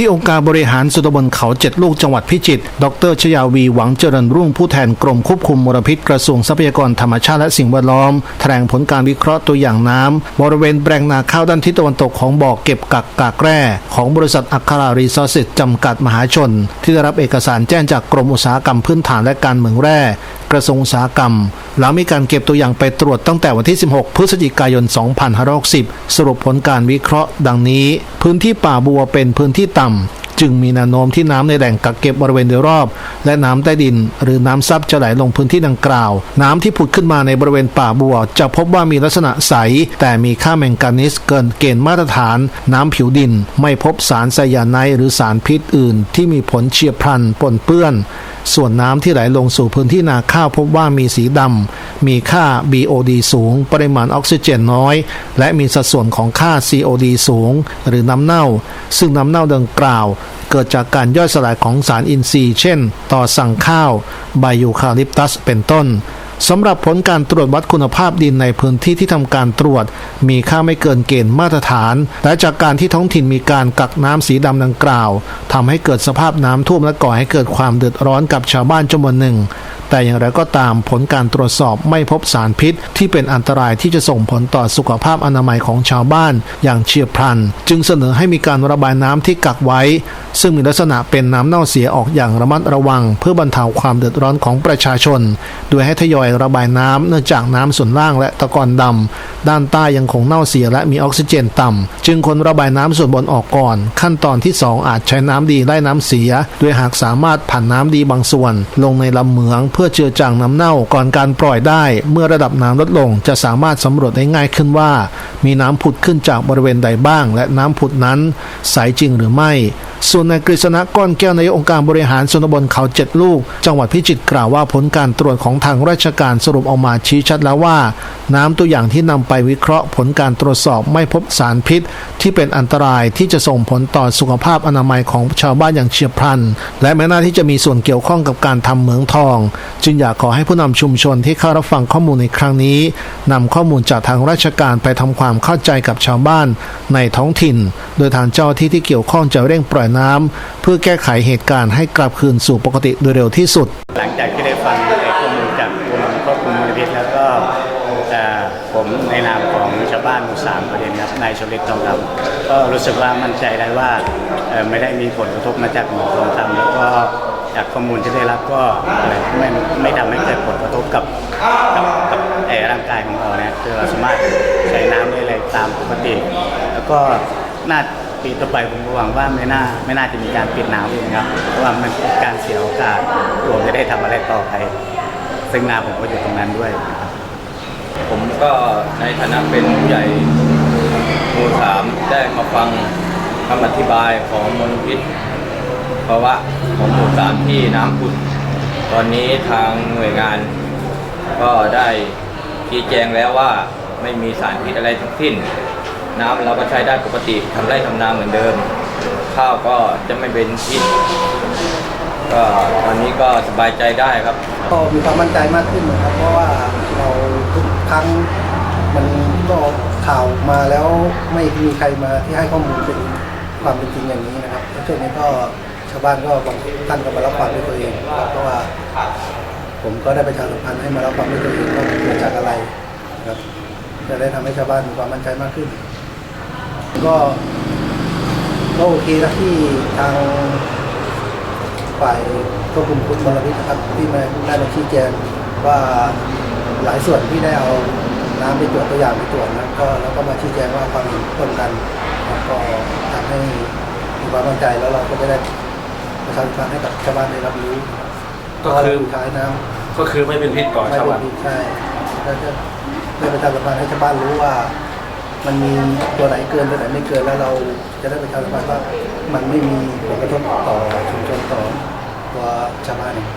ที่องค์การบริหารส่วนตบลเขาเจ็ดลูกจังหวัดพิจิตร ดรชยาวีหวังเจริญรุ่งผู้แทนกรมควบคุมมลพิษกระทรวงทรัพยากรธรรมชาติและสิ่งแวดล้อม แถลงผลการวิเคราะห์ตัวอย่างน้ำบริเวณแปลงนาข้าวด้านทิศตะวันตกของบ่อเก็บกักกากแร่ ของบริษัทอัครารีซอสเซจำกัดมหาชน ที่ได้รับเอกสารแจ้งจากกรมอุตสาหกรรมพื้นฐานและการเมืองแร่ กระทรวงอุตสาหกรรม หลังมีการเก็บตัวอย่างไปตรวจตั้งแต่วันที่ 16 พฤศจิกายน 2560 สรุปผลการวิเคราะห์ดังนี้ พื้นที่ป่าบัวเป็นพื้นที่ต่ำ จึงมีแนวโน้มที่น้ำในแหล่งกักเก็บบริเวณโดยรอบ และน้ำใต้ดิน หรือน้ำซับจะไหลลงพื้นที่ดังกล่าว น้ำที่ผุดขึ้นมาในบริเวณป่าบัว จะพบว่ามีลักษณะใส แต่มีค่าแมงกานีสเกินเกณฑ์มาตรฐาน น้ำผิวดิน ไม่พบสารไซยาไนด์หรือสารพิษอื่น ที่มีผลเฉียบพลันปนเปื้อน ส่วนน้ำที่ไหลลงสู่พื้นที่นาข้าวพบว่ามีสีดำ มีค่า BOD สูง ปริมาณออกซิเจนน้อย และมีสัดส่วนของค่า COD สูง หรือน้ำเน่า ซึ่งน้ำเน่าดังกล่าว เกิดจากการย่อยสลายของสารอินทรีย์ เช่น ต่อสั่งข้าว ใบยูคาลิปตัส เป็นต้น สำหรับผลการตรวจวัดคุณภาพดินในพื้นที่ที่ทำการตรวจ มีค่าไม่เกินเกณฑ์มาตรฐาน และจากการที่ท้องถิ่นมีการกักน้ำสีดำดังกล่าวทำให้เกิดสภาพน้ำท่วมและก่อให้เกิดความเดือดร้อนกับชาวบ้านจำนวนหนึ่ง แต่อย่างไรก็ตามผลการตรวจสอบไม่พบสารพิษ ที่เป็นอันตรายที่จะส่งผลต่อสุขภาพอนามัยของชาวบ้านอย่างเฉียบพลัน จึงเสนอให้มีการระบายน้ำที่กักไว้ ซึ่งมีลักษณะเป็นน้ำเน่าเสียออกอย่างระมัดระวัง เพื่อบรรเทาความเดือดร้อนของประชาชน โดยให้ทยอยระบายน้ำเนื่องจากน้ำส่วนล่างและตะกอนดำด้านใต้ยังคงเน่าเสียและมีออกซิเจนต่ำจึงควระบายน้ำส่วนบนออกก่อน ขั้นตอนที่ 2 อาจใช้น้ำดีไล่น้ำเสีย โดยหากสามารถผ่านน้ำดีบางส่วน ลงในลำเหมืองพื่อเจือจางน้ำเน่าก่อนการปล่อยได้ เมื่อระดับน้ำลดลงจะสามารถสำรวจได้ง่ายขึ้นว่า มีน้ำผุดขึ้นจากบริเวณใดบ้าง และน้ำผุดนั้นใสจริงหรือไม่ ส่วนนายกฤษณะก้อนแก้วนายองค์การบริหารส่วนตำบลเขาเจ็ดลูก จังหวัดพิจิตรกล่าวว่าผลการตรวจของทางราชการสรุปออกมาชี้ชัดแล้วว่า น้ำตัวอย่างที่นำไปวิเคราะห์ ผลการตรวจสอบไม่พบสารพิษ ที่เป็นอันตรายที่จะส่งผลต่อสุขภาพอนามัยของชาวบ้านอย่างเฉียบพลัน และแม้น่าที่จะมีส่วนเกี่ยวข้องกับการทำเหมืองทองจึงอยากขอให้ผู้นำชุมชนที่เข้ารับฟังข้อมูลในครั้งนี้นำข้อมูลจากทางราชการไปทำความเข้าใจกับชาวบ้านในท้องถิ่น โดยทางเจ้าที่ที่เกี่ยวข้องจะเร่งปล่อยน้ำเพื่อแก้ไขเหตุการณ์ให้กลับคืนสู่ปกติโดยเร็วที่สุด หลังจากที่ได้ฟังไอ้ข้อมูลจากกรมควบคุมมลพิษแล้วก็ผมในนามของชาวบ้านหมู่สามประเด็นครับนายชลิตทองคำก็รู้สึกว่ามั่นใจได้ว่าไม่ได้มีผลกระทบมาจากหมู่ทองคำแล้วก็ จากข้อมูลที่ได้รับก็ไรไม่ไม่ทำให้เกิดผลกระทบกับกับกับไอ้ร่างกายของเราเนะคือเราสามารถใช้น้ำได้เลยตามปกติ แล้วก็น่าปีต่อไปผมก็หวังว่าไม่น่าไม่น่าจะมีการปิดน้ำอีกนะครับเพราะว่ามันเป็นการเสียโอกาสผมจะได้ทำอะไรต่อไป ซึ่งนาผมก็อยู่ตรงนั้นด้วยครับผมก็ในฐานะเป็นผู้ใหญ่หมู่สามได้มาฟังคำอธิบายของมลพิษ ภาวะของหมู่สามที่น้ำผุดตอนนี้ทางหน่วยงาน ก็ได้ชี้แจงแล้วว่าไม่มีสารพิษอะไรทั้งสิ้น น้ำเราก็ใช้ได้ปกติทำไร่ทำนาเหมือนเดิม ข้าวก็จะไม่เป็นพิษก็ตอนนี้ก็สบายใจได้ครับ ก็มีความมั่นใจมากขึ้นนะครับ เพราะว่าเราทุกครั้งมันก็ข่าวมาแล้วไม่มีใครมาที่ให้ข้อมูลเป็นความเป็นจริงอย่างนี้นะครับช่วงนี้ก็ ชาวบ้านก็บางท่านก็มารับฟังด้วยตัวเองเพราะว่า ผมก็ได้ประชาสัมพันธ์ให้มารับฟังด้วยตัวเองว่าเกิดจากอะไรครับจะได้ทำให้ชาวบ้านมีความมั่นใจมากขึ้น ก็ก็โอเคนะที่ทางฝ่ายควบคุมคุณมลพิษนะครับที่มาได้มาชี้แจงว่าหลายส่วนที่ได้เอาน้ำไปตรวจตัวอย่างไปตรวจนะก็แล้วก็มาชี้แจงว่าความเห็นตรงกัน แล้วก็ทำให้มีความมั่นใจแล้วเราก็จะได้ ประชาสัมพันธ์ให้กับชาวบ้านได้รับรู้ก็คือว่าเราอยู่ท้ายน้ำก็คือไม่เป็นพิษต่อไม่ชาวเป็บ้านนพิษใช่แล้วจะได้ประชาสัมพันธ์ให้ชาวบ้านรู้ว่า มันมีตัวไหนเกินตัวไหนไม่เกินแล้วเราจะได้ประชาสัมพันธ์ว่ามันไม่มีผลกระทบต่อชุมชนต่อตัวชาวบ้านเอง